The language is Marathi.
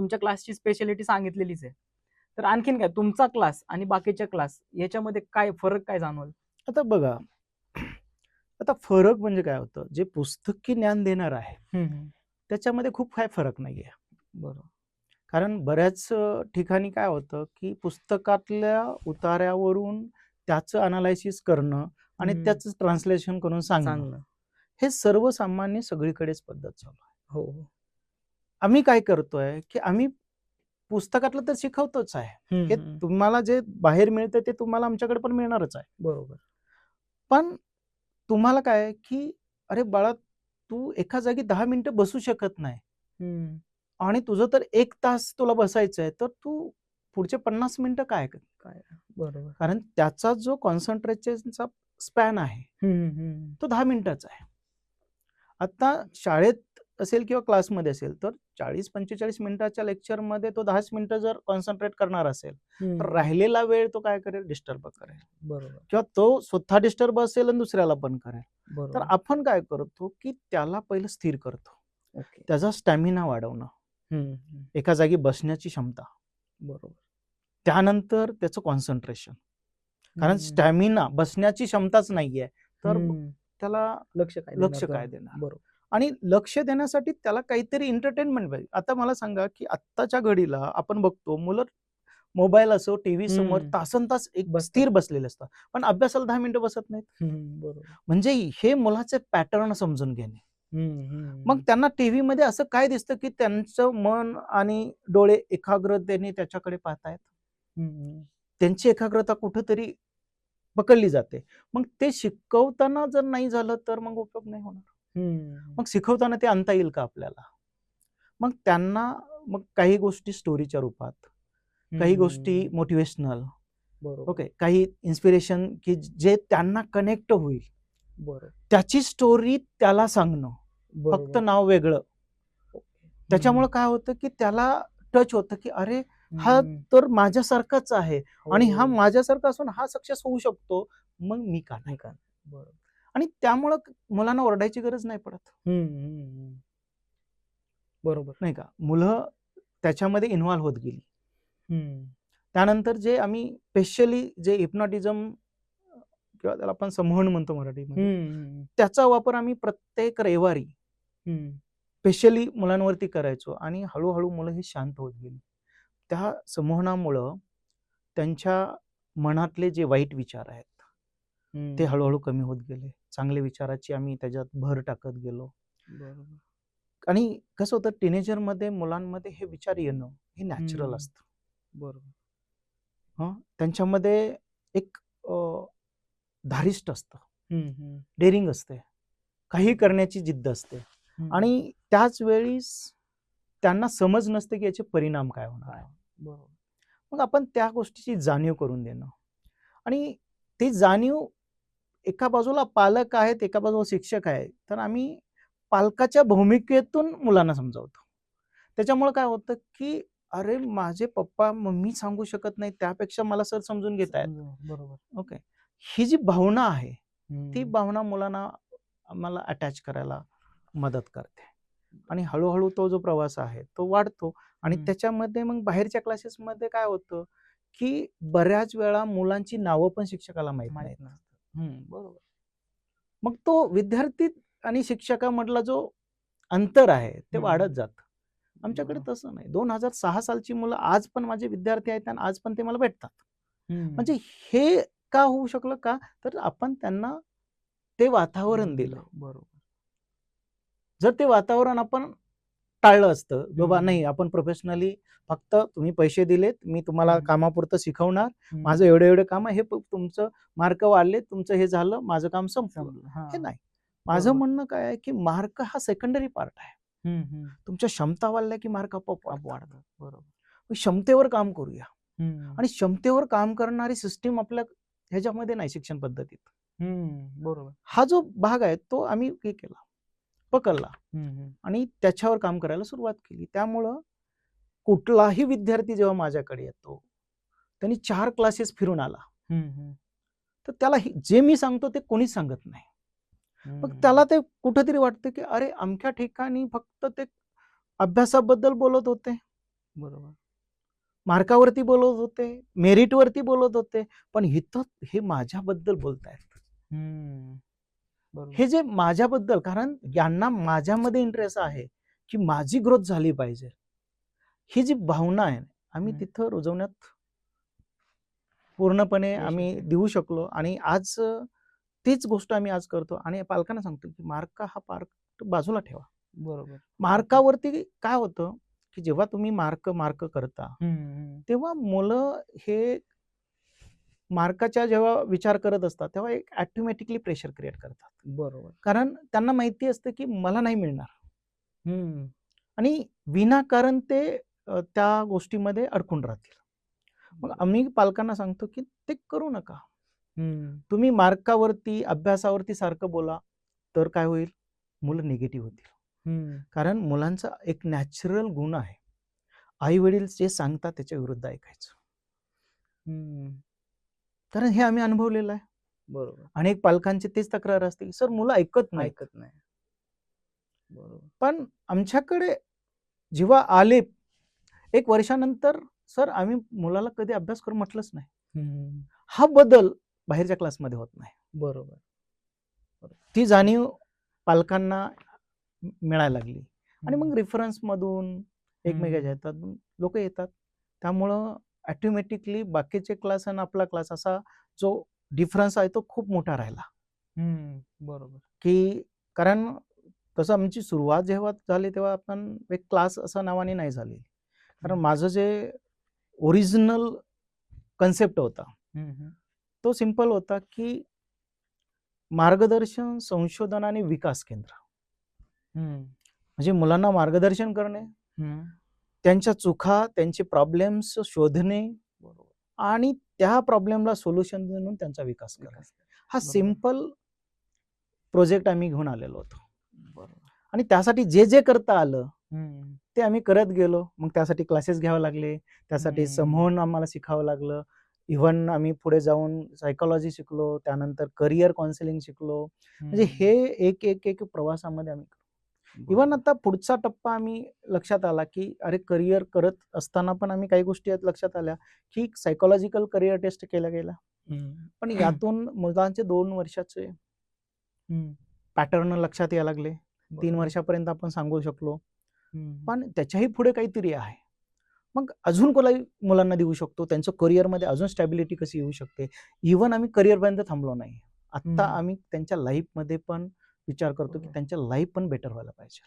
तुमच्या क्लासची स्पेशालिटी सांगितलेलीच आहे. तर आणखीन काय तुमचा क्लास आणि बाकीच्या क्लास याच्यामध्ये काय फरक काय जाणवल? आता बघा आता फरक म्हणजे काय होतं जे पुस्तकी ज्ञान देणार आहे त्याच्यामध्ये खूप काय फरक नाही आहे बरोबर. कारण बऱ्याच ठिकाणी काय होतं की पुस्तकातल्या उतार्यावरून त्याचं अनालायसिस करणं आणि. त्याचं ट्रान्सलेशन करून सांगणं. हे सर्वसामान्य सगळीकडेच पद्धत चालू आहे. हो हो. आम्ही काय करतोय की आम्ही पुस्तकातलं तर शिकवतोच आहे. हे. तुम्हाला जे बाहेर मिळतं ते तुम्हाला आमच्याकडे पण मिळणारच आहे. बरोबर. पण तुम्हाला काय की अरे बाळा तू एका जागी दहा मिनिटं बसू शकत नाही. आणि तुझं तर एक तास तुला बसायचं आहे तर तू पुढचे पन्नास मिनिटं काय काय? बरोबर. कारण त्याचा जो कॉन्सन्ट्रेशनचा स्पॅन आहे. तो दहा मिनिटाचा आहे. आता शाळेत असेल किंवा क्लासमध्ये असेल तर चाळीस पंचेचाळीस मिनिटाच्या लेक्चरमध्ये तो दहाच मिनिटं जर कॉन्सन्ट्रेट करणार असेल तर. राहिलेला वेळ तो काय करेल? डिस्टर्ब करेल. बरोबर. किंवा तो स्वतः डिस्टर्ब असेल आणि दुसऱ्याला पण करेल. तर आपण काय करतो की त्याला पहिलं स्थिर करतो. त्याचा स्टॅमिना वाढवणं. एका जागी बसण्याची क्षमता. बरोबर. त्यानंतर त्याचं कॉन्सन्ट्रेशन. कारण. स्टॅमिना बसण्याची क्षमताच नाहीये तर. त्याला लक्ष काय लक्ष काय? देणार? बरोबर. आणि लक्ष देण्यासाठी त्याला काहीतरी एंटरटेनमेंट पाहिजे आता मला सांगा की आत्ताच्या घडीला आपण बघतो मुलं मोबाईल असो टीव्ही समोर. तासन तास एक. स्थिर बसलेले असतात पण अभ्यासाला दहा मिनिटं बसत नाहीत म्हणजे हे मुलाचे पॅटर्न समजून घेणे. मग त्यांना टीव्ही मध्ये असं काय दिसतं की त्यांचं मन आणि डोळे एकाग्रतेने त्याच्याकडे पाहतायत त्यांची एकाग्रता कुठंतरी पकडली जाते मग ते शिकवताना जर नाही झालं तर मग उपयोग नाही होणार. मग शिकवताना ते आणता येईल का आपल्याला? मग त्यांना मग काही गोष्टी स्टोरीच्या रूपात काही गोष्टी मोटिवेशनल ओके काही इन्स्पिरेशन की जे त्यांना कनेक्ट होईल. त्याची स्टोरी त्याला सांगणं फक्त. नाव वेगळं. त्याच्यामुळे काय होतं की त्याला टच होतं की अरे हा. तर माझ्यासारखाच आहे आणि हा हो. माझ्यासारखा असून हा सक्सेस होऊ शकतो मग मी का नाही नाही का बरोबर. आणि त्यामुळं मुलांना ओरडायची गरज नाही पडत. बरोबर. नाही का? मुलं त्याच्यामध्ये इन्व्हॉल्व्ह होत गेली. हम्म, त्यानंतर जे आम्ही स्पेशली जे हिप्नॉटिझम किंवा त्याला आपण संमोहन म्हणतो मराठीमध्ये हम्म, त्याचा वापर आम्ही प्रत्येक रविवारी. स्पेशली मुलांवरती करायचो आणि हळूहळू मुलं ही शांत होत गेली. त्या संमोहनामुळं त्यांच्या मनातले जे वाईट विचार आहेत ते हळूहळू कमी होत गेले. चांगल्या विचाराची आम्ही त्याच्यात भर टाकत गेलो. आणि कसं होतं टीनेजरमध्ये मुलांमध्ये हे विचार येणं हे नॅचरल. असतं. बरोबर. हं? त्यांच्यामध्ये एक धारिष्ट असतं. डेअरिंग असते. काही करण्याची जिद्द असते. आणि त्याच वेळी त्यांना समज नसते की याचे परिणाम काय होणार आहे. बरोबर. मग आपण त्या गोष्टीची जाणीव करून देणं. आणि ती जाणीव एका बाजूला पालक आहेत एका बाजूला शिक्षक आहेत. तर आम्ही पालकाच्या भूमिकेतून मुलांना समजावतो. त्याच्यामुळे काय होतं की अरे माझे पप्पा मम्मी सांगू शकत नाही त्यापेक्षा मला सर समजून घेत आहेत बरोबर. ओके. ही जी भावना आहे ती भावना मुलांना आम्हाला अटॅच करायला मदत करते. आणि हळूहळू तो जो प्रवास आहे तो वाढतो. आणि. त्याच्यामध्ये मग बाहेरच्या क्लासेसमध्ये काय होतं की बऱ्याच वेळा मुलांची नावं पण शिक्षकाला माहीत नाहीत. हम्म, बरोबर. मग तो विद्यार्थी आणि शिक्षकामधला जो अंतर आहे ते. वाढत जात. आमच्याकडे. तसं नाही. दोन हजार सहा सालची मुलं आज पण माझे विद्यार्थी आहेत आणि आज पण ते मला भेटतात. म्हणजे हे. का होऊ शकलं का? तर आपण त्यांना ते वातावरण दिलं. बरोबर. जर ते वातावरण आपण टाळलं असतं बाबा. नाही आपण प्रोफेशनली फक्त तुम्ही पैसे दिलेत मी तुम्हाला. कामापुरतं शिकवणार. माझं एवढे एवढे काम आहे हे तुमचं मार्क वाढले तुमचं हे झालं माझं काम संपलं. हा. नाही माझं. म्हणणं काय आहे की मार्क हा सेकंडरी पार्ट आहे. तुमच्या क्षमता वाढल्या की मार्क आपोआप आप वाढतात. बरोबर क्षमतेवर काम करूया. आणि क्षमतेवर काम करणारी सिस्टीम आपल्या ह्याच्यामध्ये नाही शिक्षण पद्धतीत बरोबर हा जो भाग आहे तो आम्ही हे केला पकडला. आणि त्याच्यावर काम करायला सुरुवात केली. त्यामुळं कुठलाही विद्यार्थी जेव्हा माझ्याकडे येतो त्यांनी चार क्लासेस फिरून आला. तर त्याला हे- जे मी सांगतो ते कोणीच सांगत नाही. मग. त्याला ते कुठेतरी वाटतं की अरे अमक्या ठिकाणी फक्त ते अभ्यासाबद्दल बोलत होते. बरोबर. मार्कावरती बोलत होते मेरिटवरती बोलत होते. पण इथं हे माझ्याबद्दल बोलतायत. हे जे माझ्याबद्दल कारण यांना माझ्यामध्ये इंटरेस्ट आहे की माझी ग्रोथ झाली पाहिजे ही जी भावना आहे आम्ही. तिथं रुजवण्यात पूर्णपणे आम्ही. देऊ शकलो आणि आज तीच गोष्ट आम्ही आज करतो आणि पालकांना सांगतो की मार्क हा पार्क बाजूला ठेवा बरोबर मार्कावरती काय होतं की जेव्हा तुम्ही मार्क मार्क करता. तेव्हा मुलं हे मार्काच्या जेव्हा विचार करत असतात तेव्हा एक ॲटोमॅटिकली प्रेशर क्रिएट करतात. बरोबर. कारण त्यांना माहिती असतं की मला नाही मिळणार. आणि विनाकारण ते त्या गोष्टीमध्ये अडकून राहतील. मग आम्ही पालकांना सांगतो की ते करू नका. तुम्ही मार्कावरती अभ्यासावरती सारखं बोला तर काय होईल? मुलं निगेटिव्ह होतील. कारण मुलांचा एक नॅचरल गुण आहे. आई वडील जे सांगतात त्याच्या विरुद्ध ऐकायचं. कारण हे आम्ही अनुभवलेलं आहे. बरोबर. अनेक पालकांची तेच तक्रार असते सर मुलं ऐकत नाही ऐकत नाही बरोबर. पण आमच्याकडे जेव्हा आले एक वर्षानंतर सर आम्ही मुलाला कधी अभ्यास करू म्हटलंच नाही. हा बदल बाहेरच्या क्लासमध्ये होत नाही. बरोबर. ती जाणीव पालकांना मिळायला लागली. आणि मग हम्म. रेफरन्समधून एकमेकाच्या ह्याच्यातून लोक येतात. त्यामुळं ॲटोमॅटिकली बाकीचे क्लास आणि आपला क्लास असा जो डिफरन्स आहे तो खूप मोठा राहिला. बरोबर की कारण तसं आमची सुरुवात जेव्हा झाली तेव्हा आपण एक क्लास असं नावाने नाही झाली कारण. माझं जे ओरिजिनल कन्सेप्ट होता. तो सिंपल होता की मार्गदर्शन संशोधन आणि विकास केंद्र. म्हणजे मुलांना मार्गदर्शन करणे. त्यांच्या चुका त्यांचे प्रॉब्लेम्स शोधणे आणि त्या प्रॉब्लेमला सोल्युशन देऊन त्यांचा विकास करणे. हा. सिंपल प्रोजेक्ट आम्ही घेऊन आलेलो होतो. बरोबर. आणि त्यासाठी जे जे करता आलं. ते आम्ही करत गेलो. मग त्यासाठी क्लासेस घ्यावे लागले. त्यासाठी. समूहन आम्हाला शिकावं लागलं. इव्हन आम्ही पुढे जाऊन सायकोलॉजी शिकलो. त्यानंतर करिअर काउन्सिलिंग शिकलो. म्हणजे. हे एक एक एक प्रवासामध्ये आम्ही इव्हन. आता पुढचा टप्पा आम्ही लक्षात आला की अरे करिअर करत असताना पण आम्ही काही गोष्टी लक्षात आल्या की सायकोलॉजिकल करिअर टेस्ट गेल्या हम्म. पण यातून मुलांचे दोन वर्षाचे. पॅटर्न लक्षात यायला लागले तीन. वर्षापर्यंत आपण सांगू शकलो. पण त्याच्याही पुढे काहीतरी आहे मग अजून कोणाही मुलांना देऊ शकतो त्यांचं करिअरमध्ये अजून स्टॅबिलिटी कशी येऊ शकते इव्हन आम्ही करिअरपर्यंत थांबलो नाही. आत्ता आम्ही त्यांच्या लाईफमध्ये पण विचार करतो की. त्यांच्या लाईफ पण बेटर व्हायला पाहिजे